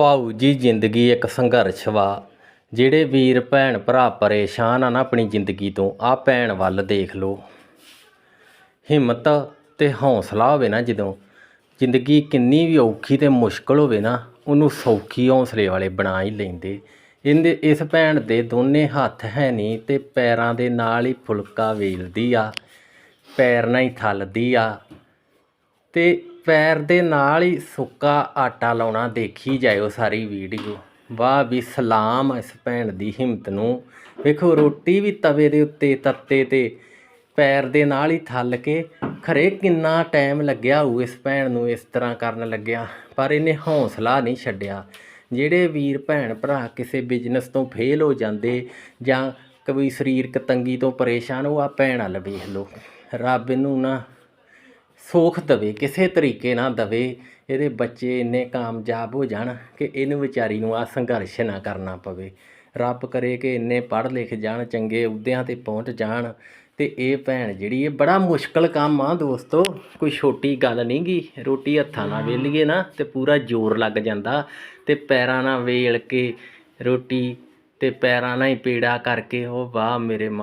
ਭਾਊ ਜੀ ਜ਼ਿੰਦਗੀ ਇੱਕ ਸੰਘਰਸ਼ ਵਾ। ਜਿਹੜੇ ਵੀਰ, ਭੈਣ, ਭਰਾ ਪਰੇਸ਼ਾਨ ਆ ਨਾ ਆਪਣੀ ਜ਼ਿੰਦਗੀ ਤੋਂ ਆ ਭੈਣ ਵੱਲ ਦੇਖ ਲਓ। ਹਿੰਮਤ ਤੇ ਹੌਸਲਾ ਹੋਵੇ ਨਾ ਜਦੋਂ, ਜ਼ਿੰਦਗੀ ਕਿੰਨੀ ਵੀ ਔਖੀ ਤੇ ਮੁਸ਼ਕਲ ਹੋਵੇ ਨਾ, ਉਹਨੂੰ ਸੌਖੀ ਹੌਸਲੇ ਵਾਲੇ ਬਣਾ ਹੀ ਲੈਂਦੇ। ਇਹਦੇ, ਇਸ ਭੈਣ ਦੇ ਦੋਨੇ ਹੱਥ ਹੈ ਨਹੀਂ ਤੇ ਪੈਰਾਂ ਦੇ ਨਾਲ ਹੀ ਫੁਲਕਾ ਵੇਲਦੀ ਆ, ਪੈਰ ਨਾਲ ਹੀ ਥੱਲਦੀ ਆ। ਅਤੇ ਪੈਰ ਦੇ ਨਾਲ ਹੀ ਸੁੱਕਾ ਆਟਾ ਲਾਉਣਾ ਦੇਖੀ ਜਾਇਓ ਸਾਰੀ ਵੀਡੀਓ। ਵਾਹ ਵੀ ਸਲਾਮ ਇਸ ਭੈਣ ਦੀ ਹਿੰਮਤ ਨੂੰ। ਵੇਖੋ, ਰੋਟੀ ਵੀ ਤਵੇ ਦੇ ਉੱਤੇ ਤੱਤੇ ਤੇ ਪੈਰ ਦੇ ਨਾਲ ਹੀ ਥੱਲ ਕੇ ਖਰੇ ਕਿੰਨਾ ਟਾਈਮ ਲੱਗਿਆ ਹੋਊ ਇਸ ਭੈਣ ਨੂੰ ਇਸ ਤਰ੍ਹਾਂ ਕਰਨ ਲੱਗਿਆ। ਪਰ ਇਹਨੇ ਹੌਸਲਾ ਨਹੀਂ ਛੱਡਿਆ। ਜਿਹੜੇ ਵੀਰ ਭੈਣ ਭਰਾ ਕਿਸੇ ਬਿਜ਼ਨਸ ਤੋਂ ਫੇਲ ਹੋ ਜਾਂਦੇ ਜਾਂ ਕੋਈ ਸਰੀਰਕ ਤੰਗੀ ਤੋਂ ਪਰੇਸ਼ਾਨ, ਉਹ ਆ ਭੈਣ ਵੱਲ ਵੇਖ ਲਓ। ਰੱਬ ਇਹਨੂੰ ਨਾ ਸੁੱਖ ਦਵੇ ਕਿਸੇ ਤਰੀਕੇ ਨਾਲ ਦਵੇ। ਇਹਦੇ ਬੱਚੇ ਇੰਨੇ ਕਾਮਯਾਬ ਹੋ ਜਾਣ ਕਿ ਇਹਨੂੰ ਵਿਚਾਰੀ ਨੂੰ ਆ ਸੰਘਰਸ਼ ਨਾ ਕਰਨਾ ਪਵੇ। ਰੱਬ ਕਰੇ ਕਿ ਇੰਨੇ ਪੜ੍ਹ ਲਿਖ ਜਾਣ ਚੰਗੇ ਅਹੁਦਿਆਂ ਤੇ ਪਹੁੰਚ ਜਾਣ। ਤੇ ਇਹ ਭੈਣ ਜਿਹੜੀ ਇਹ ਬੜਾ ਮੁਸ਼ਕਲ ਕੰਮ ਆ ਦੋਸਤੋ ਕੋਈ ਛੋਟੀ ਗੱਲ ਨਹੀਂ ਗੀ। ਰੋਟੀ ਹੱਥਾਂ ਨਾਲ ਵੇਲੀਏ ਨਾ ਤੇ ਪੂਰਾ ਜ਼ੋਰ ਲੱਗ ਜਾਂਦਾ ਤੇ ਪੈਰਾਂ ਨਾਲ ਵੇਲ ਕੇ ਰੋਟੀ ਤੇ ਪੈਰਾਂ ਨਾਲ ਹੀ ਪੀੜਾ ਕਰਕੇ ਉਹ ਵਾਹ ਮੇਰੇ